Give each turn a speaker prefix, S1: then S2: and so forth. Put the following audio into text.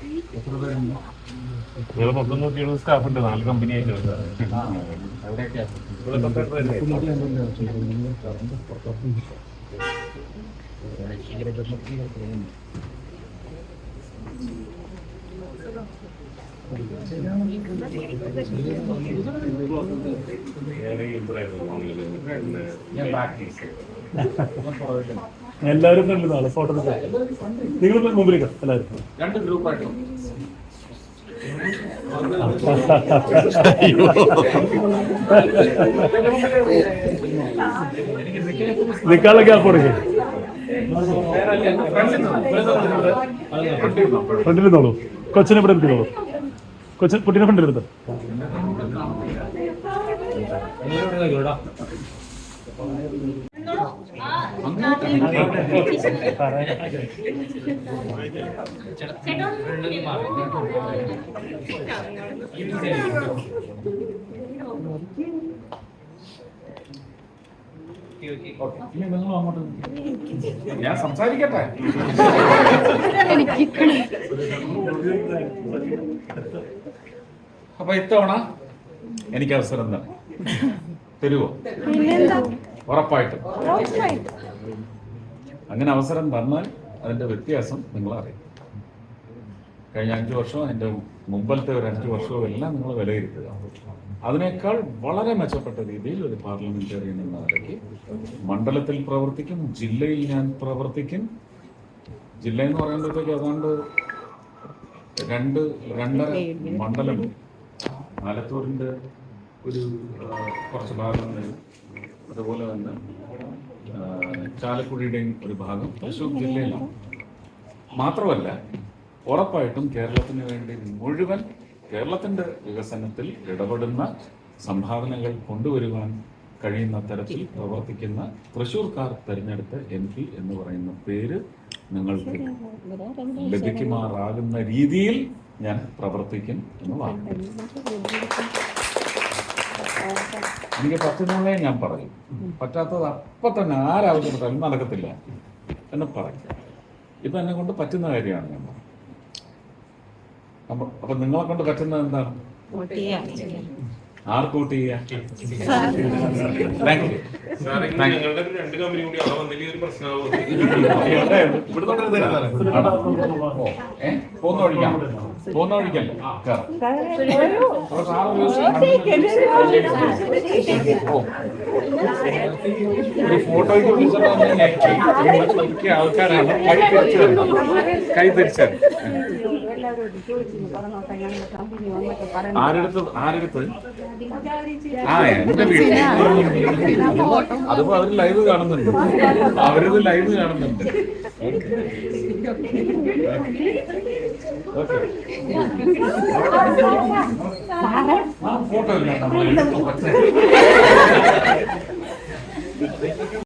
S1: ഞാൻ-
S2: നിങ്ങൾ മൊത്തം നോക്കിയുള്ള സ്റ്റാഫ് ഉണ്ട്. നാല് കമ്പനി ആയിട്ട്
S3: എല്ലാവരും ആൾ ഫോട്ടോ നിങ്ങൾ മുമ്പിലേക്ക് എല്ലാവരും.
S1: രണ്ട് ഗ്രൂപ്പായിട്ട്
S3: ഗ്യാപ്പ് കൊടുക്കേ ഫ്രണ്ടിൽ നിന്നോളൂ. കൊച്ചിനെ ഇവിടെ എടുത്തോളൂ കൊച്ചിൻ കുട്ടീനെ ഫ്രണ്ടിൽ
S1: ഞാൻ സംസാരിക്കട്ടെ? അപ്പൊ ഇത്തവണ എനിക്ക് അവസരം തന്നെ തരുവോ? ഉറപ്പായിട്ടും. അങ്ങനെ അവസരം തന്നാൽ അതിന്റെ വ്യത്യാസം നിങ്ങൾ അറിയും. കഴിഞ്ഞ അഞ്ചു വർഷവും അതിന്റെ മുമ്പത്തെ ഒരു അഞ്ചു വർഷവും എല്ലാം നിങ്ങൾ വിലയിരുത്തുക. അതിനേക്കാൾ വളരെ മെച്ചപ്പെട്ട രീതിയിൽ ഒരു പാർലമെന്റേറിയൻ എന്ന നിലയ്ക്ക് മണ്ഡലത്തിൽ പ്രവർത്തിക്കും ജില്ലയിൽ ഞാൻ പ്രവർത്തിക്കും. ജില്ല എന്ന് പറയുമ്പോഴത്തേക്ക് ഏതാണ്ട് രണ്ട് രണ്ടര മണ്ഡലം. ആലത്തൂരിന്റെ ഒരു കുറച്ച് ഭാഗം വരും അതുപോലെ തന്നെ ചാലക്കുടിയുടെയും ഒരു ഭാഗം തൃശ്ശൂർ ജില്ലയിലാണ്. മാത്രമല്ല ഉറപ്പായിട്ടും കേരളത്തിന് വേണ്ടി മുഴുവൻ കേരളത്തിന്റെ വികസനത്തിൽ ഇടപെടുന്ന സംഭാവനകൾ കൊണ്ടുവരുവാൻ കഴിയുന്ന തരത്തിൽ പ്രവർത്തിക്കുന്ന തൃശൂർക്കാർ തെരഞ്ഞെടുത്ത എം പി എന്ന് പറയുന്ന പേര് നിങ്ങൾക്ക് ലഭിക്കുമാറാകുന്ന രീതിയിൽ ഞാൻ പ്രവർത്തിക്കും എന്ന് വാങ്ങും എനിക്ക് പറ്റുന്നുള്ളേ ഞാൻ പറയും. പറ്റാത്തത് അപ്പൊ തന്നെ ആരാവശ്യപ്പെട്ടാലും നടക്കത്തില്ല എന്ന് പറയും. ഇപ്പൊ എന്നെ കൊണ്ട് പറ്റുന്ന കാര്യമാണ് ഞാൻ പറയും അപ്പൊ നിങ്ങളെ കൊണ്ട് പറ്റുന്നത് എന്താണ്? ആർക്ക് വോട്ട്
S2: ഒരു
S1: പോന്ന പോന്ന ഫോട്ടോയ്ക്ക് മിക്ക ആൾക്കാരാണ്. കൈ തിരിച്ചത് കൈ തിരിച്ചത് ആരെടുത്ത് ആരെടുത്ത് ആ എന്റെ വീട്ടിൽ അതിപ്പോ അവർ ലൈവ് കാണുന്നുണ്ട്. അവരിത് ലൈവ് കാണുന്നുണ്ട്. ഓക്കെ. ഫോട്ടോ ഇല്ല നമ്മൾ